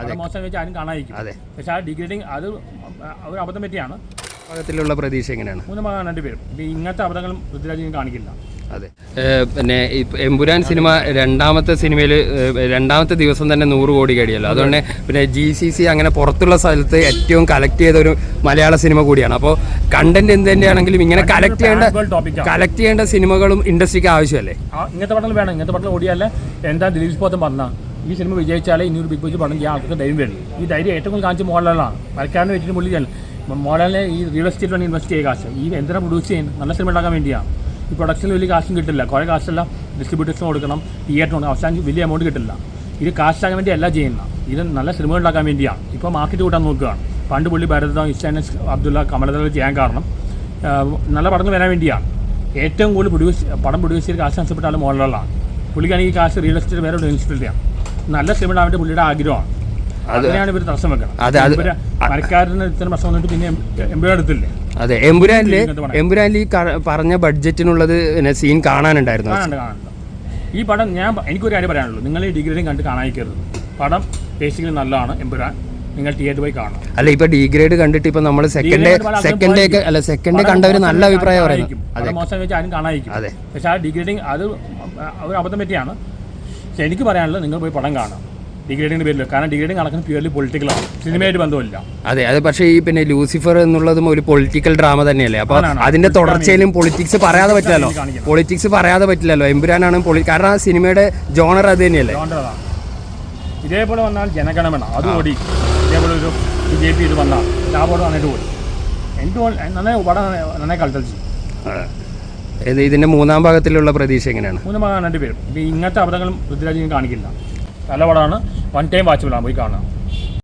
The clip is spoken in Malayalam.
അത്. മോശം വെച്ച് ആരും കാണാതിരിക്കും. അതെ. പക്ഷെ ആ ഡിഗ്രേഡിങ് അത് ഒരു അബദ്ധം പറ്റിയാണ്. ഭാഗത്തിലുള്ള പ്രതീക്ഷ എങ്ങനെയാണ്? മൂന്ന് മകൻ രണ്ടുപേരും ഇങ്ങനത്തെ അബദ്ധങ്ങളും പൃഥ്വിരാജിന് കാണിക്കില്ല. അതെ. പിന്നെ ഇപ്പ എമ്പുരാൻ സിനിമ രണ്ടാമത്തെ സിനിമയിൽ രണ്ടാമത്തെ ദിവസം തന്നെ നൂറ് കോടി കഴിയല്ലോ അതുകൊണ്ട് പിന്നെ ജി സി സി അങ്ങനെ പുറത്തുള്ള സ്ഥലത്ത് ഏറ്റവും കളക്ട് ചെയ്ത ഒരു മലയാള സിനിമ കൂടിയാണ്. അപ്പോൾ കണ്ടന്റ് എന്ത് തന്നെയാണെങ്കിലും ഇങ്ങനെ കളക്ട് ചെയ്യേണ്ട കളക്ട് ചെയ്യേണ്ട സിനിമകളും ഇൻഡസ്ട്രിക്ക് ആവശ്യമല്ലേ? ഇങ്ങനത്തെ പടങ്ങൾ വേണം. ഇങ്ങനത്തെ പടങ്ങൾ ഓടിയാലേ എന്താ ദിലീപ് പോത്തം പറഞ്ഞാൽ ഈ സിനിമ വിജയിച്ചാലേ ഇനിയൊരു ബിഗ് ബോസ് പടം ചെയ്യാൻ ആൾക്കാർക്ക് ധൈര്യം വരും. ഈ ധൈര്യം ഏറ്റവും കൂടുതൽ കാണിച്ച മോഹൻലാലാണ്. മരക്കാരന് വെച്ചിട്ട് പുള്ളി മോഹൻലാലിനെ ഈ റിയൽ എസ്റ്റേറ്റ് വേണ്ടി ഇൻവെസ്റ്റ് ചെയ്യുക കാശ്. ഈ എന്തിനാ പ്രൊഡ്യൂസ് ചെയ്യുന്നത്? നല്ല സിനിമ ഉണ്ടാക്കാൻ വേണ്ടിയാണ് ഈ പ്രൊഡക്ഷനിൽ വലിയ കാശും കിട്ടില്ല. കുറേ കാശെല്ലാം ഡിസ്ട്രിബ്യൂട്ടേഴ്സിന് കൊടുക്കണം തിയേറ്ററിന് അവസാനം വലിയ എമൗണ്ട് കിട്ടില്ല. ഇത് കാശാകാൻ വേണ്ടി അല്ല ചെയ്യുന്ന ഇത് നല്ല സിനിമ ഉണ്ടാക്കാൻ വേണ്ടിയാണ് ഇപ്പോൾ മാർക്കറ്റ് കൂട്ടാൻ നോക്കുകയാണ് പണ്ട് പുള്ളി ഭരതം ഇസ്റ്റാൻ അബ്ദുള്ള കമലദൾ ചെയ്യാൻ കാരണം നല്ല പടങ്ങൾ വരാൻ വേണ്ടിയാണ് ഏറ്റവും കൂടുതൽ പ്രൊഡ്യൂസ് പടം പ്രൊഡ്യൂസ് ചെയ്ത് കാശ് നഷ്ടപ്പെട്ടാലും മോഡലുകളാണ് പുള്ളിക്കാണെങ്കിൽ കാശ് റിയൽ എസ്റ്റേറ്റ് വേറെ ഇൻസ്റ്റിറ്റ്യൂട്ടാണ് നല്ല സിനിമ അവന്റെ പുള്ളിയുടെ ആഗ്രഹമാണ്. അതിനാണ് ഇവർ തടസ്സം വെക്കണം അതെ, അത് ഇവർ മരക്കാരന് ഇത്തരം പ്രശ്നം വന്നിട്ട് പിന്നെ എംബിയുടെ എടുത്തില്ലേ അതെ എമ്പുരാനിൽ എമ്പുരാനിൽ ഈ പറഞ്ഞ ബഡ്ജറ്റിനുള്ളത് സീൻ കാണാനുണ്ടായിരുന്നു? ഈ പടം ഞാൻ എനിക്കൊരു കാര്യം പറയാനുള്ളൂ. നിങ്ങൾ ഈ ഡിഗ്രേഡും കണ്ട് കാണാനിക്കരുത് പടം ബേസിക്കലി നല്ലതാണ് എംബുരാൻ നിങ്ങൾ തിയേറ്റർ പോയി കാണണം. അല്ല ഇപ്പൊ ഡിഗ്രേഡ് കണ്ടിട്ട് ഇപ്പൊ നമ്മൾ സെക്കൻഡ് സെക്കൻഡ് അല്ല സെക്കൻഡ് കണ്ടവർ നല്ല അഭിപ്രായം പറയുന്നു മോശം വെച്ച് ആരും കാണാതിരിക്കും. അതെ. പക്ഷെ ആ ഡിഗ്രേഡിങ് അത് ഒരു അബദ്ധം പറ്റിയാണ്. പക്ഷെ എനിക്ക് പറയാനുള്ളത് നിങ്ങൾ പോയി പടം കാണാം ഡിഗ്രേഡിങ്ങിന് പേരിൽ കാരണം ഡിഗ്രേഡിങ് നടക്കുന്ന പ്യൂർലി പൊളിറ്റിക്കലാണ് സിനിമയായിട്ട് ബന്ധമില്ല. അതെ അതെ പക്ഷേ ഈ പിന്നെ ലൂസിഫർ എന്നുള്ളതും ഒരു പൊളിറ്റിക്കൽ ഡ്രാമ തന്നെയല്ലേ? അപ്പൊ. അതിന്റെ തുടർച്ചയിലും പൊളിറ്റിക്സ് പറയാതെ പറ്റില്ലല്ലോ. പൊളിറ്റിക്സ് പറയാതെ പറ്റില്ലല്ലോ. എമ്പുരാനാണ് പൊളി കാരണം ആ സിനിമയുടെ ജോണർ അത് തന്നെയല്ലേ? ഇതേപോലെ വന്നാൽ ജനഗണമന. അത് ഓടി. ഇതേപോലെ ഒരു ബി ജെ പി ഇത് വന്നാൽ. ബോർഡ് നന്നായിട്ട് ഓടി എനിക്ക് തോന്നി- നന്നായി പടം നന്നായി- നന്നായി കളിച്ചു ഇത് ഇതിന്റെ മൂന്നാം ഭാഗത്തിലുള്ള പ്രതീക്ഷ എങ്ങനെയാണ്? മൂന്നാം ഭാഗമാണ് രണ്ടുപേരും ഇങ്ങനത്തെ അബദ്ധങ്ങളും പൃഥ്വിരാജ് കാണിക്കില്ല. നല്ല വൺ ടൈം വാച്ചബിളാണ് പോയി കാണാം.